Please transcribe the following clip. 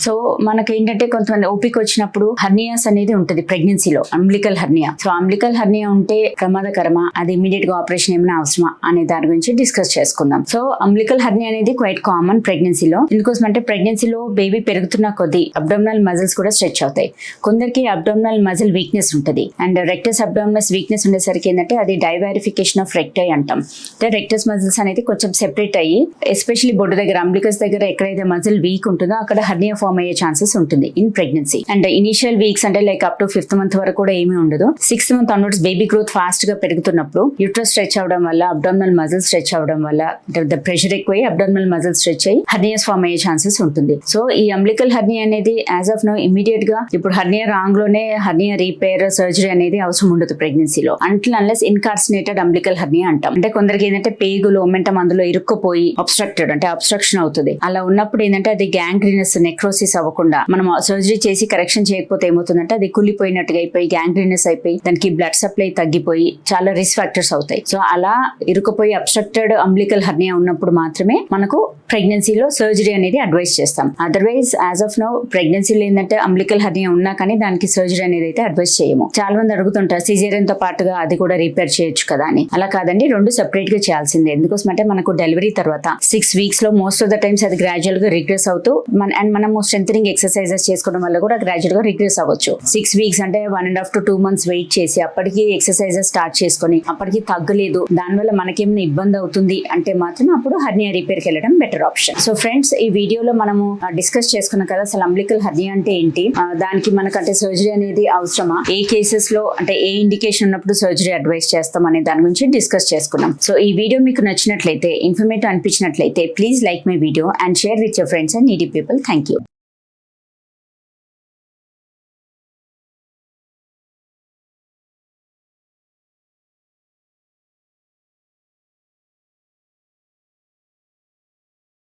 so మనకి ఏంటంటే కొంతమంది ఓపిక వచ్చినప్పుడు హర్నియాస్ అనేది ఉంటుంది ప్రెగ్నెన్సీలో umbilical hernia. So umbilical hernia ఉంటే ప్రమాదకరమా? అది ఇమీడియట్గా ఆపరేషన్ ఏమైనా అవసరమా? అనే దాని గురించి డిస్కస్ చేసుకుందాం. సో అంబ్లికల్ హర్నియా అనేది క్వైట్ కామన్ ప్రెగ్నెన్సీలో. ఎందుకోసం అంటే ప్రెగ్నెన్సీలో బేబీ పెరుగుతున్న కొద్దీ అబ్డోమినల్ మజిల్స్ కూడా స్ట్రెచ్ అవుతాయి. కొందరికి అబ్డోమినల్ మజిల్ వీక్నెస్ ఉంటుంది. అండ్ రెక్టస్ అబ్డోమినస్ వీక్నెస్ ఉండేసరికి ఏంటంటే అది డైవారిఫికేషన్ ఆఫ్ రెక్టై అంటాం. అంటే రెక్టస్ మజిల్స్ అనేది కొంచెం సెపరేట్ అయ్యి ఎస్పెషల్లీ బొడ్డు దగ్గర అంబ్లికస్ దగ్గర ఎక్కడైతే మజిల్ వీక్ ఉంటుందో అక్కడ హర్నియా ఫార్మ్ అయ్యే ఛాన్సెస్ ఉంటుంది in pregnancy. And initial weeks అంటే like up to fifth month వరకు కూడా ఏమీ ఉండదు. Sixth month onwards baby growth ఫాస్ట్గా పెరుగుతున్నప్పుడు యూట్రస్ స్ట్రెచ్ అవడం వల్ల అబ్డామినల్ మజిల్ స్ట్రెచ్ అవడం వల్ల ద ప్రెషర్ ఎక్కువ అబ్డామినల్ మజిల్ స్ట్రెచ్ అయ్యి హర్నియాస్ ఫార్మ్ అయ్యే ఛాన్సెస్ ఉంటుంది. సో ఈ అంబ్లికల్ హర్నియా అనేది యాజ్ ఆఫ్ నో ఇమీడియట్గా ఇప్పుడు హర్నియా రాంగ్లోనే హర్నియా రీపేర్ సర్జరీ అనేది అవసరం ఉండదు ప్రెగ్నెన్సీలో until unless incarcerated umbilical hernia అంటాం. అంటే కొందరికి ఏంటంటే పేగులు ఒమెంటం అందులో ఇరుక్కుపోయి అబ్స్ట్రక్టెడ్ అంటే అబ్స్ట్రక్షన్ అవుతుంది. అలా ఉన్నప్పుడు ఏంటంటే అది గ్యాంగ్రీనస్ నెక్రోసిస్ అవ్వకుండా మనం సర్జరీ చేసి కరెక్షన్ చేయకపోతే ఏమవుతుందంటే అది కుళ్ళిపోయినట్టుగా అయిపోయి గ్యాంగ్రీనస్ అయిపోయి దానికి బ్లడ్ సప్లై తగ్గిపోయి చాలా రిస్క్ ఫ్యాక్టర్స్ అవుతాయి. సో అలా ఇరుకుపోయి అబ్స్ట్రక్టెడ్ అంబ్లికల్ హర్నియా ఉన్నప్పుడు మాత్రమే మనకు ప్రెగ్నెన్సీలో సర్జరీ అనేది అడ్వైస్ చేస్తాం. అదర్వైజ్ యాజ్ ఆఫ్ నో ప్రెగ్నెన్సీలో ఏంటంటే అంబ్లికల్ హర్నియా ఉన్నా కానీ దానికి సర్జరీ అనేది అయితే అడ్వైస్ చేయము. చాలా మంది అడుగుతుంటారు సిజేరియన్తో పాటుగా అది కూడా రిపేర్ చేయొచ్చు కదా అని. అలా కాదండి రెండు సెపరేట్గా చేయాల్సిందే. ఎందుకోసం అంటే మనకు డెలివరీ తర్వాత సిక్స్ వీక్స్లో మోస్ట్ ఆఫ్ ద టైమ్స్ అది గ్రాడ్యువల్గా రిగ్రెస్ అవుతూ మన అండ్ మనము స్ట్రెంగ్ ఎక్సర్సైజెస్ చేసుకోవడం వల్ల కూడా గ్రాడ్యువల్గా రిగ్రెస్ అవ్వచ్చు. సిక్స్ వీక్స్ అంటే one and half to two months wait చేసి అప్పటికి ఎక్సర్సైజెస్ స్టార్ట్ చేసుకుని అప్పటికి తగ్గలేదు. దానివల్ల మనకేమైనా ఇబ్బంది అవుతుంది అంటే మాత్రం అప్పుడు హర్నియా రిపేర్కి వెళ్ళడం బెటర్ ఆప్షన్ సో ఫ్రెండ్స్ ఈ వీడియోలో మనము డిస్కస్ చేసుకున్నాం కదా అసలు అంబ్లికల్ హర్నియా అంటే ఏంటి? దానికి మనకంటే సర్జరీ అనేది అవసరమా? ఏ కేసెస్లో అంటే ఏ ఇండికేషన్ ఉన్నప్పుడు సర్జరీ అడ్వైస్ చేస్తాం అనే దాని గురించి డిస్కస్ చేసుకున్నాం. సో ఈ వీడియో మీకు నచ్చినట్లయితే informative అనిపించినట్లయితే please like my video and share with your friends and needy people thank you